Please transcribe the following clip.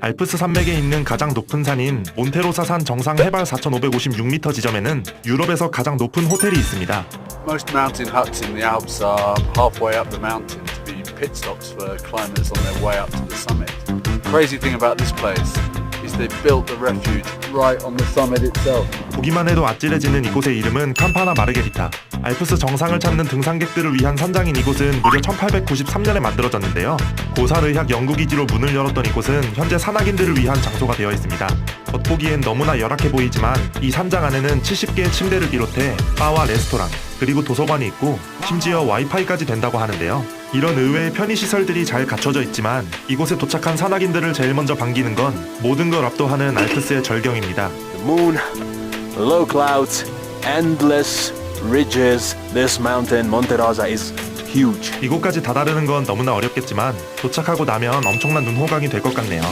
알프스 산맥에 있는 가장 높은 산인 몬테로사산 정상 해발 4,556m 지점에는 유럽에서 가장 높은 호텔이 있습니다. Most mountain huts in the Alps are halfway up the mountain to be pit stops for climbers on their way up to the summit. Crazy thing about this place is they built the refuge right on the summit itself. 보기만 해도 아찔해지는 이곳의 이름은 캄파나 마르게리타. 알프스 정상을 찾는 등산객들을 위한 산장인 이곳은 무려 1893년에 만들어졌는데요. 고사르학 연구기지로 문을 열었던 이곳은 현재 산악인들을 위한 장소가 되어 있습니다. 겉보기엔 너무나 열악해 보이지만 이 산장 안에는 70개의 침대를 비롯해 바와 레스토랑, 그리고 도서관이 있고 심지어 와이파이까지 된다고 하는데요. 이런 의외의 편의시설들이 잘 갖춰져 있지만 이곳에 도착한 산악인들을 제일 먼저 반기는 건 모든 걸 압도하는 알프스의 절경입니다. The moon, low clouds, endless ridges. This mountain, Monte Rosa, is huge. 이곳까지 다다르는 건 너무나 어렵겠지만 도착하고 나면 엄청난 눈호강이 될 것 같네요.